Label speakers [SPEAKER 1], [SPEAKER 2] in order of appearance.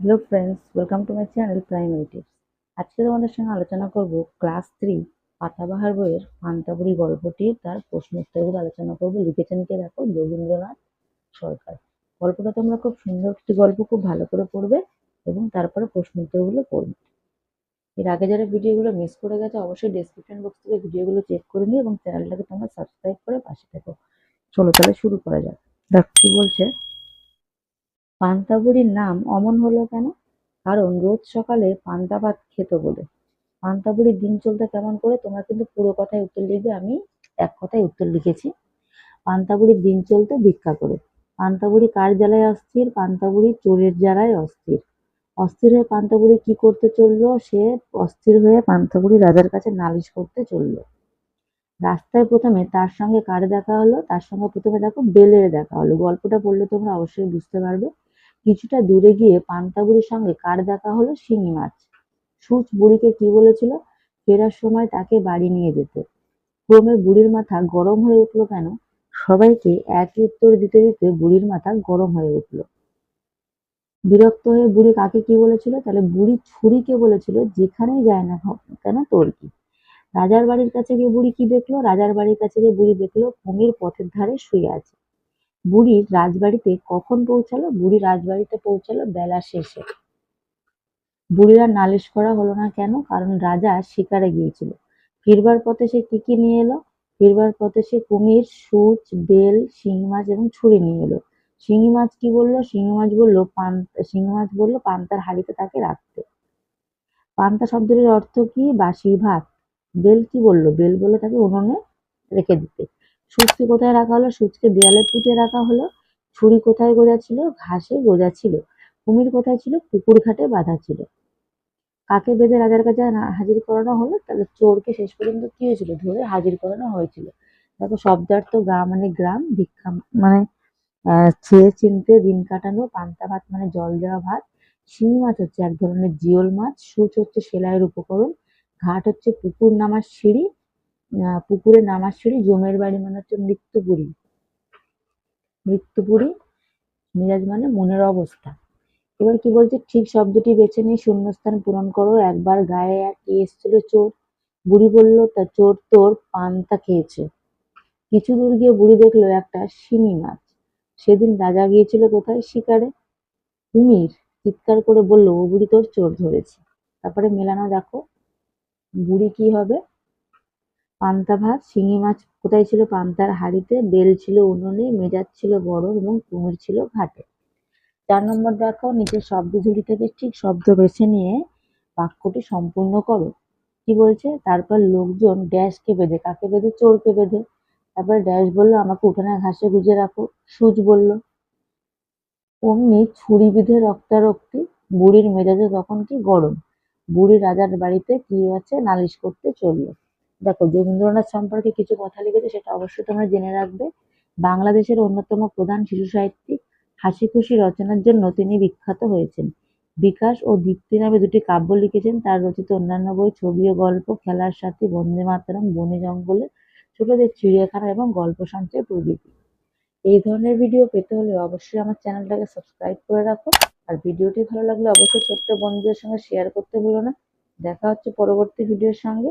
[SPEAKER 1] Hello friends welcome to my channel primary tips আজকে তোমাদের সঙ্গে আলোচনা করব ক্লাস থ্রি পাতাবাহার বইয়ের পান্তাবুড়ি গল্পটি, তার প্রশ্ন উত্তরগুলো আলোচনা করব। লিখেছেন কে দেখো? যোগীন্দ্রনাথ সরকার। গল্পটা তোমরা খুব সুন্দর একটি গল্প, খুব ভালো করে পড়বে এবং তারপরে প্রশ্ন উত্তরগুলো পড়বে। এর আগে যারা ভিডিওগুলো মিস করে গেছে, অবশ্যই ডেসক্রিপশন বক্স থেকে ভিডিওগুলো চেক করে নিও এবং চ্যানেলটাকে তোমরা সাবস্ক্রাইব করে পাশে থাকো। চলো তাহলে শুরু করা যাক। দেখ, কি বলছে? পান্তাবুড়ির নাম অমন হলো কেন? কারণ রোজ সকালে পান্তা ভাত খেত বলে। পান্তাবুড়ির দিন চলতে কেমন করে? তোমরা কিন্তু পুরো কথায় উত্তর লিখবে, আমি এক কথায় উত্তর লিখেছি। পান্তাবুড়ির দিন চলতে ভিক্ষা করে। পান্তাবুড়ি কার জ্বালায় অস্থির? পান্তাবুড়ি চোরের জ্বালায় অস্থির। অস্থির হয়ে পান্তাবুড়ি কি করতে চলল? সে অস্থির হয়ে পান্তাবুড়ি রাজার কাছে নালিশ করতে চলল। রাস্তায় প্রথমে তার সঙ্গে কার দেখা হলো? তার সঙ্গে প্রথমে দেখো বেলের দেখা হলো। গল্পটা পড়লে তোমরা অবশ্যই বুঝতে পারবে। কিছুটা দূরে গিয়ে পান্তাবুড়ির সঙ্গে কার দেখা হলো? শিঙি মাছ। সুচ বুড়িকে কি বলেছিল? ফেরার সময় তাকে বাড়ি নিয়ে যেতে। ক্রমে বুড়ির মাথা গরম হয়ে উঠল কেন? সবাইকে একই উত্তর দিতে দিতে বুড়ির মাথা গরম হয়ে উঠল। বিরক্ত হয়ে বুড়ি কাকে কি বলেছিল? তাহলে বুড়ি ছুরিকে বলেছিল, যেখানেই যায় না কেন তোর কি? রাজার বাড়ির কাছে গিয়ে বুড়ি কি দেখল? রাজার বাড়ির কাছে গিয়ে বুড়ি দেখল, কুমির পথের ধারে শুয়ে আছে। বুড়ির রাজবাড়িতে কখন পৌঁছালো? বুড়ি রাজবাড়িতে পৌঁছালো বেলা শেষে। বুড়িরা নালিশ করা হলো না কেন? কারণ রাজা শিকারে গিয়েছিল। ফিরবার পথে সে কি কি নিয়ে এলো? ফিরবার পথে সে কুমির, সুচ, বেল, শিঙি মাছ এবং ছুরি নিয়ে এলো। শিঙি মাছ কি বলল? শিঙি মাছ বলল পান, শিঙি মাছ বলল পান্তার হাড়িতে তাকে রাখতে। পান্তা শব্দটির অর্থ কি? বাসি ভাত। বেল কি বলল? বেল বলল তাকে উনুনে রেখে দিতে। সুচকে কোথায় রাখা হলো? সুচকে দেয়ালে পুঁতে রাখা হলো। ছুরি কোথায় গোজা ছিল? ঘাসে গোজা ছিল। কুমির কোথায় ছিল? পুকুর ঘাটে বাঁধা ছিল। কাকে বেঁধে রাজার কাছে হাজির করানো হলো? তাহলে চোরকে শেষ পর্যন্ত কি হয়েছিল? ধরে হাজির করানো হয়েছিল। দেখো, শব্দার্থ গ্রাম মানে গ্রাম, ভিক্ষা মানে খেয়ে চিনতে দিন কাটানো, পান্তা ভাত মানে জল দেওয়া ভাত, শিঙি মাছ হচ্ছে এক ধরনের জিওল মাছ, সুচ হচ্ছে সেলাইয়ের উপকরণ, ঘাট হচ্ছে পুকুর নামার সিঁড়ি পুকুরে নামার সিঁড়ি, জমের বাড়ি মানে হচ্ছে মৃত্যুপুরী। মৃত্যুপুরী, মিরাজ মানে মনের অবস্থা। এবার কি বলছে? ঠিক শব্দটি বেছে নিয়ে শূন্যস্থান পূরণ করো। একবার গায়ে এক এসেছিল চোর। বুড়ি বলল, তা চোর তোর পান্তা খেয়েছে। কিছু দূর গিয়ে বুড়ি দেখল, একটা শিঙি মাছ। সেদিন রাজা গিয়েছিল কোথায়? শিকারে। কুমির চিৎকার করে বলল, ও বুড়ি তোর চোর ধরেছে। তারপরে মেলানো দেখো, বুড়ি কি হবে? পান্তা ভাত, শিঙি মাছ কোথায় ছিল পান্তার হাঁড়িতে? বেল ছিল উনুনে, মেজাজ ছিল গরম এবং কুমির ছিল ঘাটে। চার নম্বর দেখো নিচের শব্দ ঝুড়ি থেকে ঠিক শব্দ বেছে নিয়ে বাক্যটি সম্পূর্ণ করো। কি বলছে? তারপর লোকজন ড্যাশকে বেঁধে, কাকে বেঁধে? চোরকে বেঁধে। তারপর ড্যাশ বলল, আমাকে উঠানে ঘাসে গুজে রাখো। সুচ বলল, অমনি ছুরি বিধে রক্তারক্তি, বুড়ির মেজাজে তখন কি গরম? বুড়ি রাজার বাড়িতে কি আছে নালিশ করতে চলল। দেখো, যোগীন্দ্রনাথ সম্পর্কে কিছু কথা লিখেছে, সেটা অবশ্যই তোমরা জেনে রাখবে। বাংলাদেশের অন্যতম প্রধান শিশু সাহিত্যিক হাসি খুশি রচনার জন্য তিনি বিখ্যাত হয়েছেন। বিকাশ ও দীপ্তি নামে দুটি কাব্য লিখেছেন। তার রচিত অন্যান্য বই, ছবি ও গল্প, খেলার সাথে, বন্দে মাতরম, বনে জঙ্গলে, ছোটদের চিড়িয়াখানা এবং গল্প সঞ্চয় প্রভৃতি। এই ধরনের ভিডিও পেতে হলে অবশ্যই আমার চ্যানেলটাকে সাবস্ক্রাইব করে রাখো। আর ভিডিওটি ভালো লাগলে অবশ্যই ছোট্ট বন্ধুদের সঙ্গে শেয়ার করতে ভুলো না। দেখা হচ্ছে পরবর্তী ভিডিওর সঙ্গে।